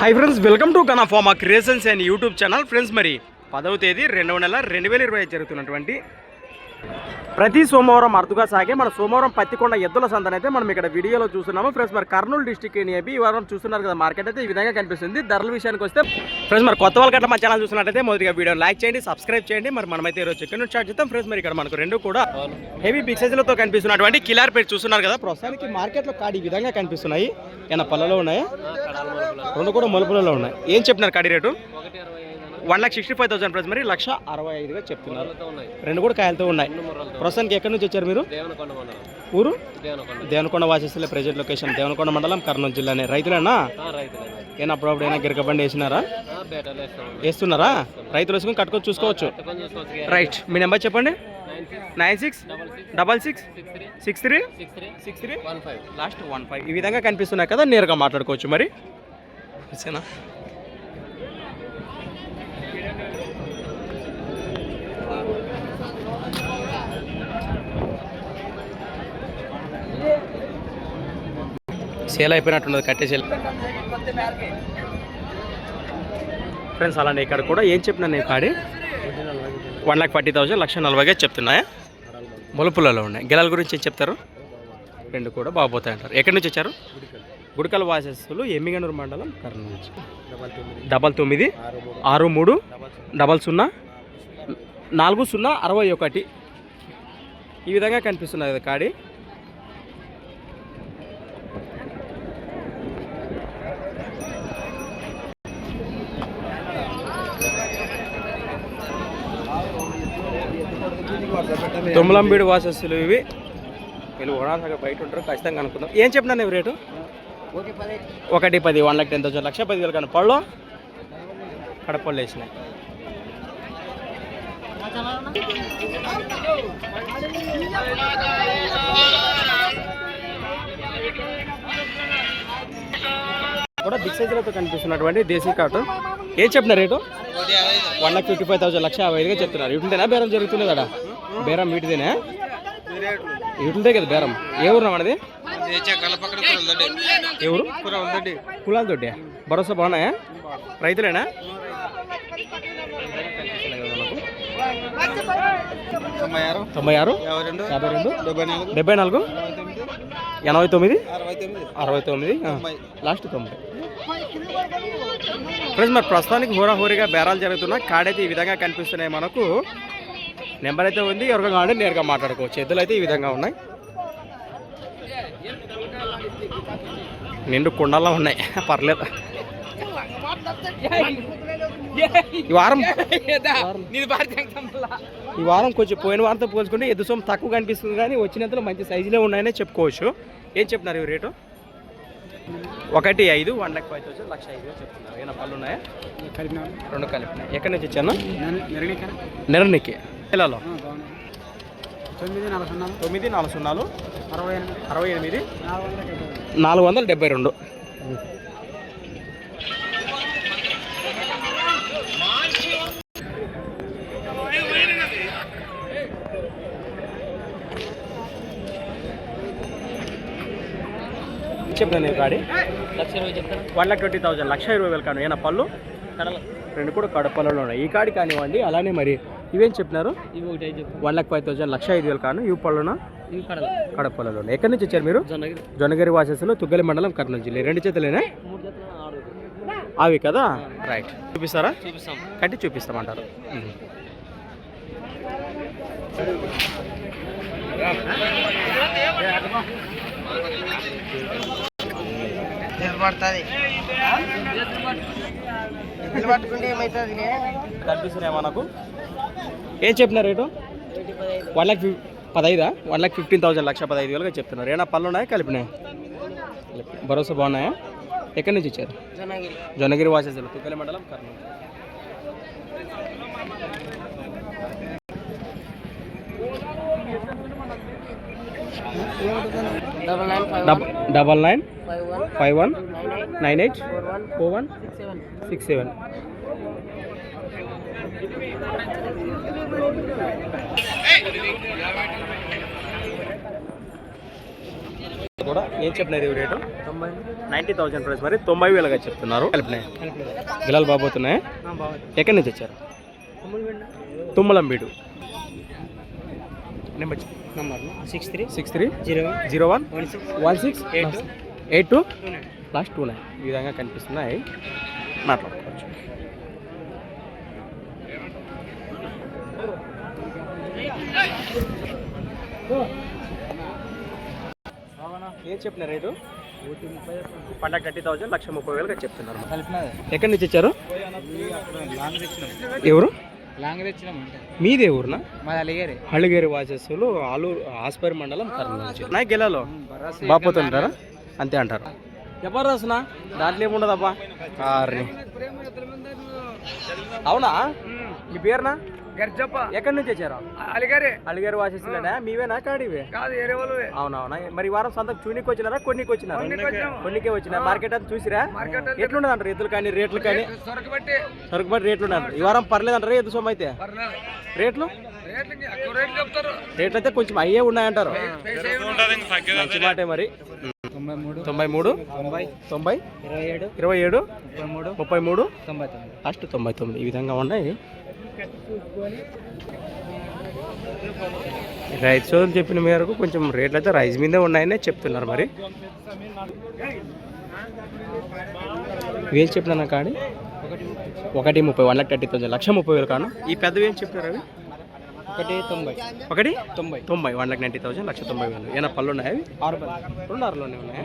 Hi friends welcome to గనాఫామా creations and YouTube channel friends మరి పదవ తేదీ రెండవ నెల రెండు వేల ఇరవై జరుగుతున్నటువంటి ప్రతి సోమవారం అరుదుగా సాగే మన సోమవారం పత్తికొండ ఎద్దుల సంతన అయితే మనం ఇక్కడ వీడియోలో చూస్తున్నాము. ఫ్రెండ్స్ మరి కర్నూలు డిస్టిక్ ఏబి ఈ వారం చూస్తున్నారు కదా మార్కెట్ అయితే ఈ విధంగా కనిపిస్తుంది. ధరల విషయానికి వస్తే ఫ్రెండ్స్ మరి కొత్త వాళ్ళకి అట్లా మా ఛానల్ చూసినట్టయితే మొదటిగా వీడియో లైక్ చేయండి సబ్స్క్రైబ్ చేయండి. మరి మనమైతే ఈరోజు చికెన్ స్టార్ట్ చేద్దాం. ఫ్రెండ్స్ మరి ఇక్కడ మనకు రెండు కూడా హెవీ బిగ్ సైజులతో కనిపిస్తున్నటువంటి కిలార్ పేరు చూస్తున్నారు కదా. ప్రస్తుతానికి మార్కెట్లో కాడి ఈ విధంగా కనిపిస్తున్నాయి. ఏమైనా పళ్ళలో ఉన్నాయి? రెండు కూడా మలుపులలో ఉన్నాయి. ఏం చెప్పినారు కాడి rate? One lakh sixty five thousand price. మరి లక్ష అరవై ఐదుగా చెప్తున్నారు. రెండు కూడా కాయలతో ఉన్నాయి. ప్రస్తుతానికి ఎక్కడి నుంచి వచ్చారు మీరు? ఊరు? దేవనకొండ. వాసిస్తులే ప్రజెంట్ లొకేషన్ దేవనకొండ మండలం కర్నూలు జిల్లానే. రైతులేనా? ఏనా అప్పుడప్పుడు అయినా గిరక బండి వేసినారా? వేస్తున్నారా? రైతులు వేసుకుని కట్టుకొని చూసుకోవచ్చు. రైట్. మీ నెంబర్ చెప్పండి. Nine six double six six three six three last one five. ఈ విధంగా కనిపిస్తున్నాయి కదా నేరుగా మాట్లాడుకోవచ్చు మరి. ఓకేనా సేల్ అయిపోయినట్టున్నది కట్టేసేల్. ఫ్రెండ్స్ అలానే ఇక్కడ కూడా ఏం చెప్పినా నేను కాడి? వన్ లాక్ ఫార్టీ థౌసండ్ లక్ష నలభైగా చెప్తున్నాయా మొలుపులలో ఉన్నాయి. గిలాల గురించి ఏం చెప్తారు? రెండు కూడా బాగుపోతాయి అంటారు. ఎక్కడి నుంచి వచ్చారు? గుడికల వాసస్సులు ఎమ్మిగనూరు మండలం కర్నూలు నుంచి. డబల్ తొమ్మిది ఆరు మూడు డబల్ సున్నా నాలుగు సున్నా అరవై ఒకటి. ఈ విధంగా కనిపిస్తున్నది కాడి? తుమ్మలంబీడు వాసస్సులు ఇవి. వీళ్ళు ఓడాసగా బయట ఉంటారు ఖచ్చితంగా అనుకుందాం ఏం చెప్పినా నువ్వు రేటు? ఒకటి పది వన్ లాక్ టెన్ థౌసండ్ లక్ష పది వేలు కానీ పళ్ళు? కడపళ్ళు వేసినాయి. కూడా బిగ్ సైజులతో కనిపిస్తున్నటువంటి దేశీ కాటు ఏం చెప్పిన rate? One lakh fifty five thousand లక్ష యాభై ఐదుగా చెప్తున్నారు. ఇటుంటేనా బేరం జరుగుతుంది కదా బేరం వీటిదేనా? ఇటుంటే కదా బేరం. ఏ ఊరు మనది ఏ ఊరు కులాల దొడ్డి భరోసా బాగున్నాయా? రైతులేనా? తొంభై ఆరు. యాభై రెండు. డెబ్బై నాలుగు. ఎనభై తొమ్మిది? అరవై తొమ్మిది. లాస్ట్ తొంభై. ఫ్రెండ్స్ మరి ప్రస్తుతానికి హోరాహోరీగా బేరాలు జరుగుతున్నా కాడైతే ఈ విధంగా కనిపిస్తున్నాయి మనకు. నెంబర్ అయితే ఉంది. ఎవరిగా కావాలంటే నేరుగా మాట్లాడుకోవచ్చు. ఎద్దులు అయితే ఈ విధంగా ఉన్నాయి. నిండు కుండల్లో ఉన్నాయి. పర్లేదు. ఈ వారం ఈ వారం కొంచెం పోయిన వారంతో పోల్చుకుంటే ఎద్దు సొమ్ము తక్కువ కనిపిస్తుంది కానీ వచ్చినంతలో మంచి సైజులే ఉన్నాయనే చెప్పుకోవచ్చు. ఏం చెప్తున్నారు ఇవి రేటు? ఒకటి ఐదు వన్ లాక్ ఫైవ్ థౌసండ్ లక్ష ఐదు చెప్తున్నారు. ఏమైనా పళ్ళు ఉన్నాయా? రెండు కలిపినాయి. ఎక్కడి నుంచి వచ్చాను నెరనికి నెలలో తొమ్మిది నలభై సున్నా తొమ్మిది నాలుగు. సున్నాలు అరవై ఎనిమిది. అరవై ఎనిమిది. నాలుగు వందల డెబ్బై నాలుగు రెండు. చెప్పాను నేను గాడి. లక్ష ఇరవై చెప్తాను వన్ లాక్ ట్వంటీ థౌసండ్. లక్ష ఇరవై వేలు కాను. ఏనా పళ్ళు? రెండు కూడా కడపలలో ఉన్నాయి. ఈ కాడి కానివ్వండి అలానే మరి ఇవేం చెప్పినారు? వన్ లాక్ ఫైవ్ థౌసండ్ లక్ష ఐదు వేలు కాను ఇవి పళ్ళున? కడపలలో ఎక్కడి నుంచి వచ్చారు మీరు? జొన్నగిరి. జొన్నగిరి వాసస్సులో తుగ్గలి మండలం కర్నూలు జిల్లా. రెండు చేతులేనా? అవి కదా? రైట్. చూపిస్తారా? చూపిస్తాం. కట్టి చూపిస్తామంటారు. పడుతుంది? పట్టుకుంటే ఏమవుతుంది కనిపిస్తున్నాయి మనకు? ఏం చెప్పిన రేటు? వన్ లాక్ ఫిఫ్ పదైదా వన్ లాక్ ఫిఫ్టీన్ థౌసండ్ లక్ష పదహైదు వేలుగా చెప్తున్నారు. ఏమైనా పళ్ళు ఉన్నాయా? కలిపినాయి? భరోసా బాగున్నాయా? ఎక్కడి నుంచి ఇచ్చారు? జొన్నగిరి. వాసేసారు తుగ్గలి మండలం Kurnool. Double nine five one? Nine eight? Four one? Six seven కూడా ఏం చెప్పినారు ఇవి రేటు? తొంభై నైంటీ థౌసండ్ ప్రైస్ మరి తొంభై వేలుగా చెప్తున్నారు. కలిపినాయి గిలాలు బాబోతున్నాయి ఎక్కడి నుంచి వచ్చారు? Tummalambidu. Number number six three? Six three zero zero one? One six one six? Eight. Eight two? Last two nine ఈ విధంగా కనిపిస్తున్నాయి. మాట్లాడుకోవచ్చు. ఏం చెప్పిన రేటు? పండగ థర్టీ థౌసండ్ లక్ష ముప్పై వేలుగా చెప్తున్నారు. ఎక్కడి నుంచి తెచ్చినాం ఎవరు మీదే ఊరునా? హళ్ళగిరి వాసస్సులు ఆలూరు ఆస్పరి మండలం కర్నూలు నుంచి నా గెలలో. బాపోతుంటారా అంతే అంటారు. ఎవరు రాసునా? దాంట్లో ఏముండదబ్బా? ఆర్ని అవునా? మీ పేరునా? గర్జప్ప. ఎక్కడి నుంచి వచ్చారు? అలిగారే. అలిగారు వాసేసిలేనా మీవేనా? కాడివే? కాదు అవునవునా? మరి ఈ వారం సంతకు చూనికి వచ్చినారా? కొన్నికి వచ్చినారా? కొన్నికి వచ్చినా? మార్కెట్ అంతా చూసిరా? మార్కెట్ ఎట్లుండదు అంటారు? ఎద్దులు కానీ రేట్లు కానీ? సొరకు బట్టి రేట్లు ఉన్నాయి ఈ వారం పర్లేదు అంటారా? ఎద్దు సొమ్ము అయితే? రేట్లు? రేట్లు అయితే కొంచెం అయ్యే ఉన్నాయంటారు. మంచి మాటే మరి. తొంభై మూడు తొంభై ఇరవై ఏడు ముప్పై మూడు మూడు తొంభై తొమ్మిది. లాస్ట్ తొంభై తొమ్మిది. ఈ విధంగా ఉన్నాయి. రైతు సోదరులు చెప్పిన మేరకు కొంచెం రేట్లు అయితే రైస్ మీదే ఉన్నాయనే చెప్తున్నారు మరి. ఇవేం చెప్పినా కాడి ఒకటి ముప్పై వన్ లాక్ థర్టీ థౌసండ్ లక్ష ముప్పై వేలు కాను. ఈ పెద్దవి ఏం చెప్పినారు అవి? ఒకటి తొంభై. ఒకటి? తొంభై. తొంభై. వన్ లాక్ నైంటీ థౌసండ్ లక్ష తొంభై వేలు. ఏమైనా పళ్ళు ఉన్నాయా ఆరు రెండు ఆరులోనే ఉన్నాయా?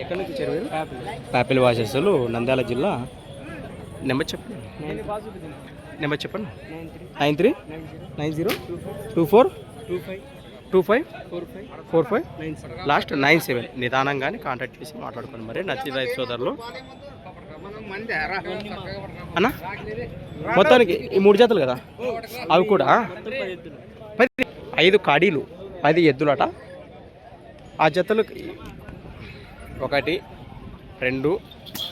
ఎక్కడి నుంచి వచ్చారు మీరు? పాపిల్ వాసెస్లు నంద్యాల జిల్లా. నెంబర్ చెప్పండి. నెంబర్ చెప్పండి. Nine three. Nine zero. Two four. Two five. Two five. Four five. Four five. Nine last nine seven. నిదానంగానే contact చేసి మాట్లాడుకోండి మరి. నచ్చిన రైతు సోదరులు. అన్న? మొత్తానికి ఈ మూడు జతలు కదా? అవి కూడా? పది ఐదు కాడీలు పది ఎద్దులట. ఆ జతలు ఒకటి రెండు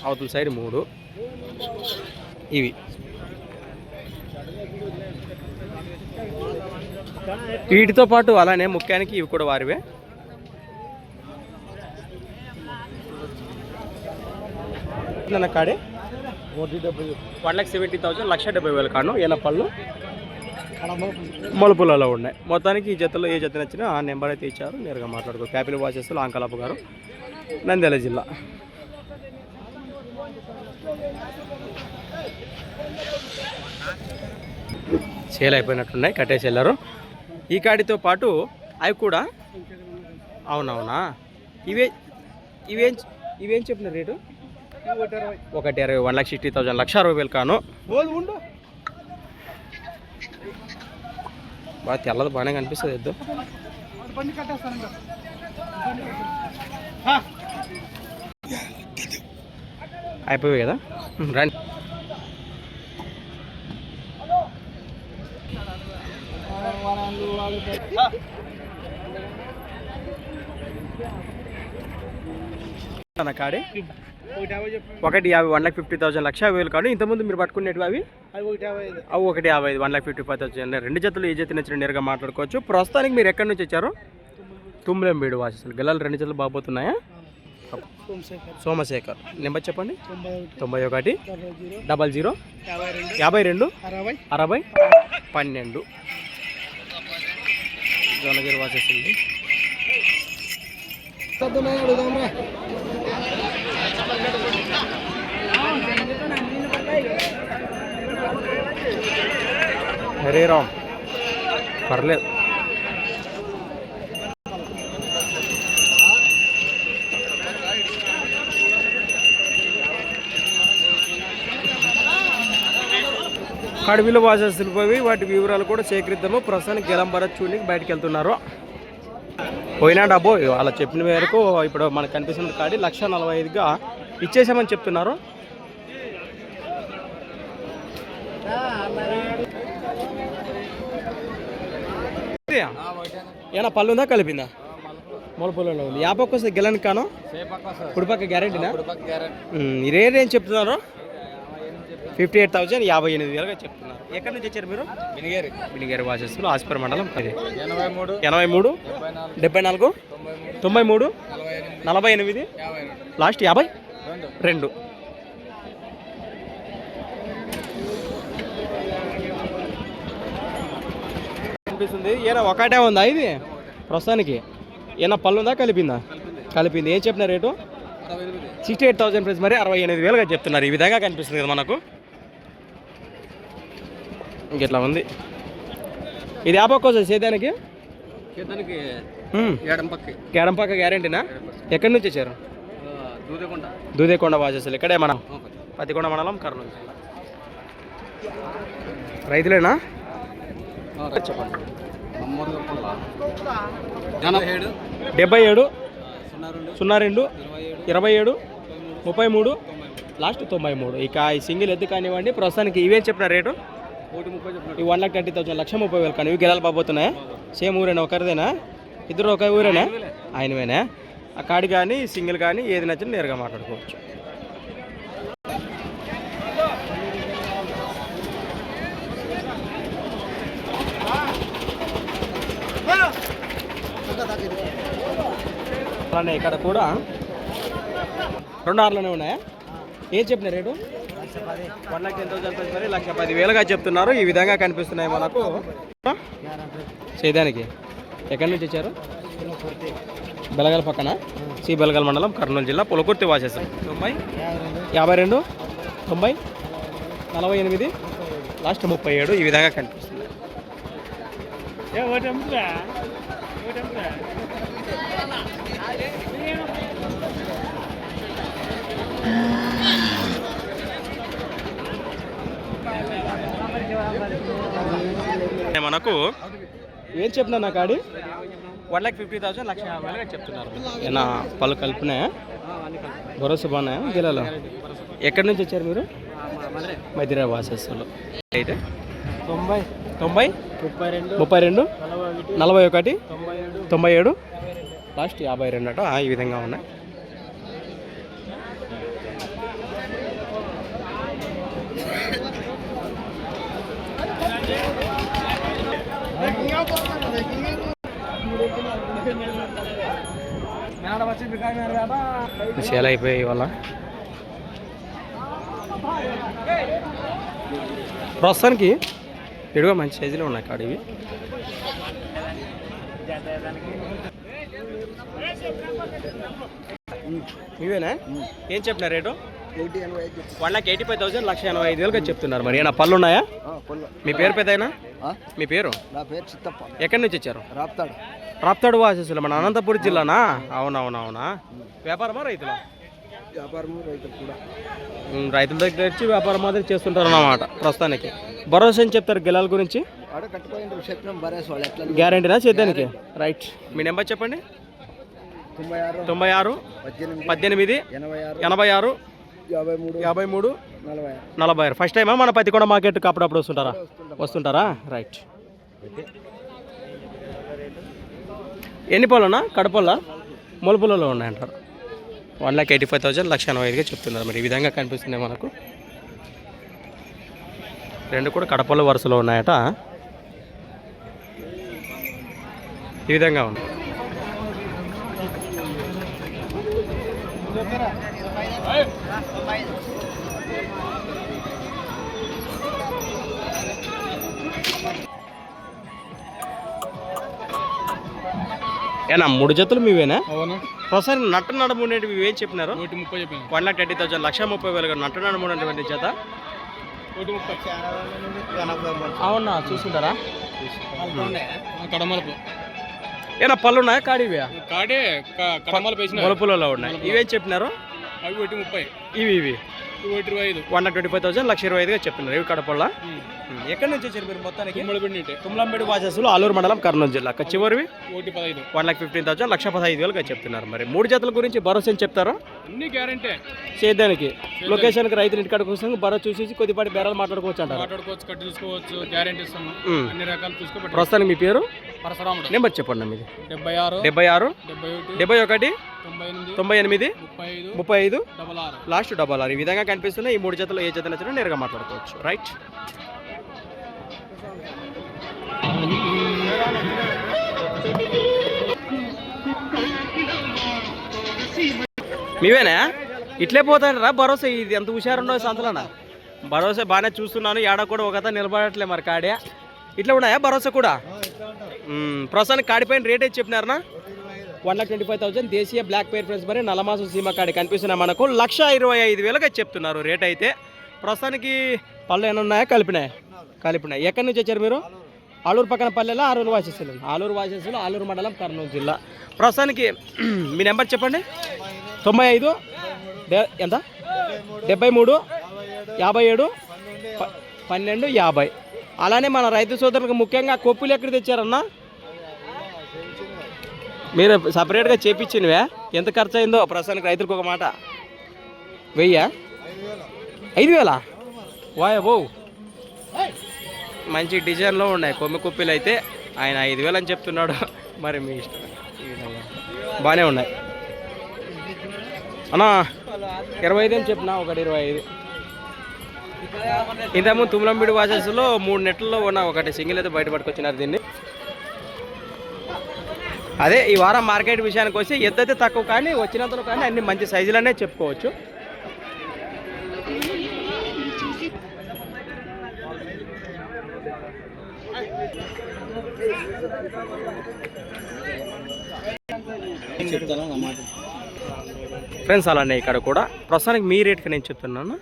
అవతల సైడ్ మూడు. ఇవి. వీటితో పాటు అలానే ముఖ్యానికి ఇవి కూడా వారివే. ನನ್ನ ಕಾಡೆ వన్ లాక్ సెవెంటీ థౌసండ్ లక్ష డెబ్బై వేలు కాను ఈయన పళ్ళు మలుపులలో ఉన్నాయి మొత్తానికి ఈ జతలో ఏ జత నచ్చినా ఆ నెంబర్ అయితే ఇచ్చారు నేరుగా మాట్లాడుకో క్యాపిల్ వాచెస్ లాంకలాపు గారు నంద్యాల జిల్లా సేల్ అయిపోయినట్టున్నాయి కట్టేసి వెళ్ళారు ఈ కాడితో పాటు అవి కూడా అవునవునా ఇవే ఇవేం ఇవేం చెప్పిన రేటు ఒకటి ఇరవై వన్ లాక్ సిక్స్టీ థౌసండ్ లక్ష అరవై వేలు కాను. బాగా తెల్లది బాగానే కనిపిస్తుంది ఎద్దు. అయిపోయాయి కదా? రండి. నా కాడే? ఒకటి యాభై వన్ లాక్ ఫిఫ్టీ థౌసండ్ లక్ష యాభై వేలు కాదు. ఇంతకుముందు మీరు పట్టుకునేటివి అవి? అవి ఒకటి యాభై ఐదు. One lakh fifty five thousand. రెండు జతలు ఏ జత నచ్చిన నేరుగా మాట్లాడుకోవచ్చు? ప్రస్తుతానికి మీరు ఎక్కడి నుంచి వచ్చారు? తుమ్మిలంబీడు వాసలు గెలాలు రెండు జతలు బాగుపోతున్నాయా? సోమశేఖర్. నెంబర్ చెప్పండి. తొంభై ఒకటి. Double zero. యాభై రెండు. అరవై. పన్నెండు. జోనగిరి వాసేసింది. హరే రామ్. పర్లేదు. కడవిలో వాసేస్తులు పోయి వాటి వివరాలు కూడా సేకరిద్దాము. ప్రస్తుతానికి గెలం చూడడానికి బయటకు వెళ్తున్నారు. పోయినా డబ్బు అలా చెప్పిన మేరకు ఇప్పుడు మనకు కనిపిస్తున్న కాడి లక్ష నలభై ఐదుగా ఇచ్చేసామని చెప్తున్నారు. ఏనా పళ్ళు ఉందా? కలిపిందా? మూల పొలంలో ఉంది. యా పక్క వస్తే గెలని కాను? కుడిపక్క గ్యారెంటీనా రేట్ ఏం చెప్తున్నారు? ఫిఫ్టీ ఎయిట్ థౌసండ్ యాభై ఎనిమిది వేలుగా చెప్తున్నారు. ఎక్కడి నుంచి వచ్చారు మీరు? వినిగేరి బినిగేరి వాసెస్లో ఆస్పర్ మండలం పది ఎనభై మూడు ఎనభై మూడు డెబ్బై నాలుగు తొంభై మూడు నలభై ఎనిమిది లాస్ట్ యాభై? రెండు. అనిపిస్తుంది ఏనా ఒకటే ఉందా ఇది? ప్రస్తుతానికి. ఏనా పళ్ళు ఉందా కలిపిందా? కలిపింది. ఏం చెప్పిన rate? Sixty eight thousand price. మరి అరవై ఎనిమిది వేలుగా చెప్తున్నారు. ఈ విధంగా కనిపిస్తుంది కదా మనకు. ఇంకెట్లా ఉంది. ఇది యాపక్కోసం సేదానికి చేతానికి మ్మ్. ఏడం పక్కి కేడంపాక గ్యారెంటీనా? ఎక్కడి నుంచి వచ్చారు? దూదకొండ? వాసేసులు ఇక్కడే మనం పతికొండ మండలం కర్నూలు జిల్లా రైతులేనా? చెప్పండి డెబ్బై ఏడు. సున్నా రెండు. ఇరవై ఏడు. ముప్పై మూడు. లాస్ట్ తొంభై మూడు. ఇక ఈ సింగిల్ ఎద్దు కానివ్వండి ప్రస్తుతానికి ఇవేం చెప్పిన రేటు. ఈ వన్ లాక్ థర్టీ థౌసండ్ లక్ష ముప్పై వేలు కానీ ఇవి గెలాలి బాబోతున్నాయా? సేమ్ ఊరేనా? ఒకరిదేనా ఇద్దరు ఒక ఊరేనా? ఆయనవేనా ఆ కాడి కానీ సింగిల్ కానీ ఏది నచ్చిన నేరుగా మాట్లాడుకోవచ్చు. అలానే ఇక్కడ కూడా రెండు ఆరులోనే ఉన్నాయా? ఏం చెప్పిన రేటు? వన్ లాక్ టెన్ చెప్పేసి లక్ష పది వేలుగా చెప్తున్నారు. ఈ విధంగా కనిపిస్తున్నాయి మనకు. చేయడానికి. ఎక్కడి నుంచి వచ్చారు బెలగల్ పక్కన సి బెలగల్ మండలం కర్నూలు జిల్లా పులకుర్తి వాసేసాం. తొంభై యాభై రెండు తొంభై నలభై ఎనిమిది లాస్ట్ ముప్పై ఏడు ఈ విధంగా కనిపిస్తుంది. మనకు ఏం చెప్తున్నా నా కాడి? వన్ లాక్ ఫిఫ్టీ థౌసండ్ లక్ష యాభై వేలుగా చెప్తున్నారు. ఏనా పళ్ళు కలిపినాయా భరోసా బాగున్నాయా? జిల్లాలో? ఎక్కడి నుంచి వచ్చారు మీరు? మధిరా వాసస్సులు అయితే? తొంభై. తొంభై? ముప్పై రెండు. ముప్పై రెండు? నలభై ఒకటి. తొంభై ఏడు. లాస్ట్ యాభై రెండు అట. ఈ విధంగా ఉన్నాయి. సేల్ అయిపోయాయి ఇవాళ. ప్రస్తుతానికి ఇడుగా మంచి సైజులో ఉన్నాయి కాడ ఇవి. ఇవేనా? ఏం చెప్పిన rate? One lakh eighty five thousand లక్ష ఎనభై ఐదు వేలుగా చెప్తున్నారు మరి. ఏమైనా పళ్ళు ఉన్నాయా? మీ పేరు పెద్దయినా ఆ? మీ పేరు? నా పేరు చిత్తప్ప. ఎక్కడి నుంచి వచ్చారు? రాప్తాడు. రాప్తాడు వాసేసులు మన అనంతపురం జిల్లానా? అవునవునవునా? వ్యాపారమా రైతులా? వ్యాపారము రైతులు కూడా. రైతుల దగ్గర వచ్చి వ్యాపారం మాదిరి చేస్తుంటారు అన్నమాట ప్రస్తుతానికి. భరోసా అని చెప్తారు గిలాల గురించి? గ్యారంటీనా చేద్దానికి? రైట్. మీ నెంబర్ చెప్పండి. తొంభై ఆరు పద్దెనిమిది ఎనభై ఆరు యాభై మూడు. యాభై మూడు? నలభై. ఆరు నలభై. ఆరు ఫస్ట్ టైమా మన పత్తికొండ మార్కెట్కి అప్పుడప్పుడు వస్తుంటారా? వస్తుంటారా? రైట్ ఎన్ని పళ్ళున్నా కడపల్ల మొలపల్లలో ఉన్నాయంటారు one lakh eighty five thousand లక్ష ఎనభై ఐదుగా చెప్తున్నారు. మరి ఈ విధంగా కనిపిస్తున్నాయి మనకు. రెండు కూడా కడపల్ల వరుసలో ఉన్నాయట. ఈ విధంగా ఉంది. ఏనా మూడు జతలు మీవేనా? ఒకసారి నట్ట నడుము ఉండేటివి ఏం చెప్పినారు? వన్ లాక్ థర్టీ థౌసండ్ లక్ష ముప్పై వేలు నట్ట నడుము ఉన్నటువంటి జత. అవునా చూసుకుంటారా కడమలపు. ఏనా పళ్ళు ఉన్నాయా కాడివా? కాడే కడమలపు వేసిన మొలపులలో ఉన్నాయి. ఇవేం చెప్పినారు? అవి ఒకటి ముప్పై. ఇవి ఇవి. ఒకటి ఇరవై ఐదు. వన్ ట్వంటీ ఫైవ్ థౌసండ్ లక్ష ఇరవై ఐదుగా చెప్తున్నారు. ఇవి కడపల్ల? ఎక్కడి నుంచి వచ్చారు మీరు మొత్తానికి? తుమ్మడి పిండి తుమ్లంబేడి వాసస్సులు ఆలూరు మండలం కర్నూలు జిల్లా. చివరివి ఒకటి పదహైదు. వన్ లాక్ ఫిఫ్టీన్ థౌసండ్ లక్ష పదహైదు వేలుగా చెప్తున్నారు మరి. మూడు జతల గురించి భరోసా చెప్తారా? అన్ని గ్యారంటీ. సేద్యానికి లొకేషన్కి రైతులు ఇంటికాడ కోసం భరోసా చూసేసి కొద్దిపాటి బేరాలు మాట్లాడుకోవచ్చు అంటారు. మాట్లాడుకోవచ్చు గ్యారంటీ ఇస్తాము. అన్ని రకాలు ప్రస్తుతానికి మీ పేరు? పరశురాముడు. నెంబర్ చెప్పండి మీది డెబ్బై ఆరు. డెబ్బై ఆరు. డెబ్బై ఒకటి. తొంభై ఎనిమిది. ముప్పై ఐదు. Last double R. ఈ విధంగా కనిపిస్తున్నాయి ఈ మూడు జతలు ఏ జత నచ్చినా నేరుగా మాట్లాడుకోవచ్చు. రైట్. మీవేనా? ఇట్లే పోతాడరా భరోసా ఇది. ఎంత హుషారుండో సంతలోనా? భరోసా బాగానే చూస్తున్నాను. ఏడా కూడా ఒక నిలబడట్లే మరి కాడే. ఇట్లా ఉన్నాయా భరోసా కూడా? ప్రస్తుతానికి కాడిపోయిన రేట్ ఏది చెప్పినారనా? One lakh twenty five thousand. దేశీయ బ్లాక్ పేర్ ఫ్రెండ్స్ మరి నలమాసం సీమ కాడి కనిపిస్తున్నాయి మనకు. లక్ష ఇరవై ఐదు వేలుగా చెప్తున్నారు రేట్ అయితే. ప్రస్తుతానికి పళ్ళు ఏమైనా ఉన్నాయా? కలిపినాయి? కలిపినాయి. ఎక్కడి నుంచి వచ్చారు మీరు? ఆలూరు పక్కన పల్లెలో ఆలూరు వాసేసులు ఆలూరు వాసేసులు ఆలూరు మండలం కర్నూలు జిల్లా. ప్రస్తుతానికి మీ నెంబర్ చెప్పండి. తొంభై ఐదు డే- ఎంత? డెబ్బై మూడు యాభై ఏడు ప- పన్నెండు యాభై. అలానే మన రైతు సోదరులకు ముఖ్యంగా కొప్పులు ఎక్కడ తెచ్చారన్నా? మీరు సపరేట్గా చేపించినవే. ఎంత ఖర్చు అయిందో ప్రస్తుతానికి రైతులకు ఒక మాట. వెయ్యా? ఐదు వేలా. వాయ్ బో మంచి డిజైన్లో ఉన్నాయి. కొమ్మి కుప్పిలు అయితే ఆయన ఐదు వేలు అని చెప్తున్నాడు. మరి మీ ఇష్టం. బాగానే ఉన్నాయి. అన్నా ఇరవై ఐదు అని చెప్పిన ఒకటి ఇరవై ఐదు. ఇంతకుముందు తుమ్లంబిడి వాచెస్లో మూడు నెట్లలో ఉన్న ఒకటి సింగిల్ అయితే బయట పట్టుకొచ్చినారు దీన్ని. అదే ఈ వారం మార్కెట్ విషయానికి వస్తే ఎద్దు అయితే తక్కువ కానీ వచ్చినంతలో కానీ అన్ని మంచి సైజులనే చెప్పుకోవచ్చు. ఫ్రెండ్స్ అలానే ఇక్కడ కూడా ప్రస్తుతానికి మీ రేట్కి నేను చెప్తున్నాను.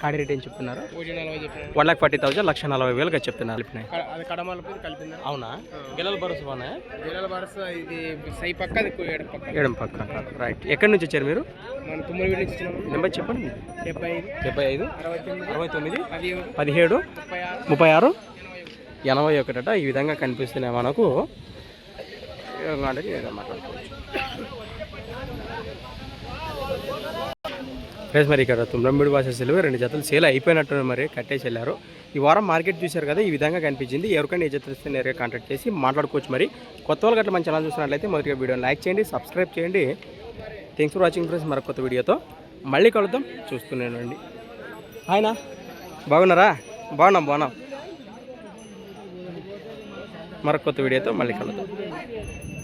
కాడి రేట్ ఏం చెప్తున్నారు? వన్ లాక్ ఫార్టీ థౌసండ్ లక్ష నలభై వేలుగా చెప్తున్నారు. అవునా? గిల్లల భరోసా ఇది సై పక్క రైట్ ఎక్కడి నుంచి వచ్చారు మీరు? నెంబర్ చెప్పండి. డెబ్బై ఐదు. అరవై తొమ్మిది. పదిహేడు. ముప్పై ఆరు? ఎనభై ఒకటట. ఈ విధంగా కనిపిస్తున్నాయి మనకు. మాట్లాడుకోవచ్చు. ఫ్రెండ్స్ మరి ఇక్కడ తుమ్రంబిడి భాష సెలవు రెండు జతలు సేల్ అయిపోయినట్టు మరి కట్టేసి వెళ్ళారు. ఈ వారం మార్కెట్ చూశారు కదా ఈ విధంగా కనిపించింది. ఎవరికైనా ఏ జతలు ఇస్తే నేరుగా కాంటాక్ట్ చేసి మాట్లాడుకోవచ్చు మరి. కొత్త వాళ్ళు గట్ల మన ఛానల్ చూసినట్లయితే మొదటిగా వీడియోని లైక్ చేయండి సబ్స్క్రైబ్ చేయండి. థ్యాంక్స్ ఫర్ వాచింగ్ ఫ్రెండ్స్ మరొక కొత్త వీడియోతో మళ్ళీ కలుద్దాం. చూస్తున్నానండి ఆయన బాగున్నారా? బాగున్నాం బాగున్నాం మరొక కొత్త వీడియోతో మళ్ళీ కలుద్దాం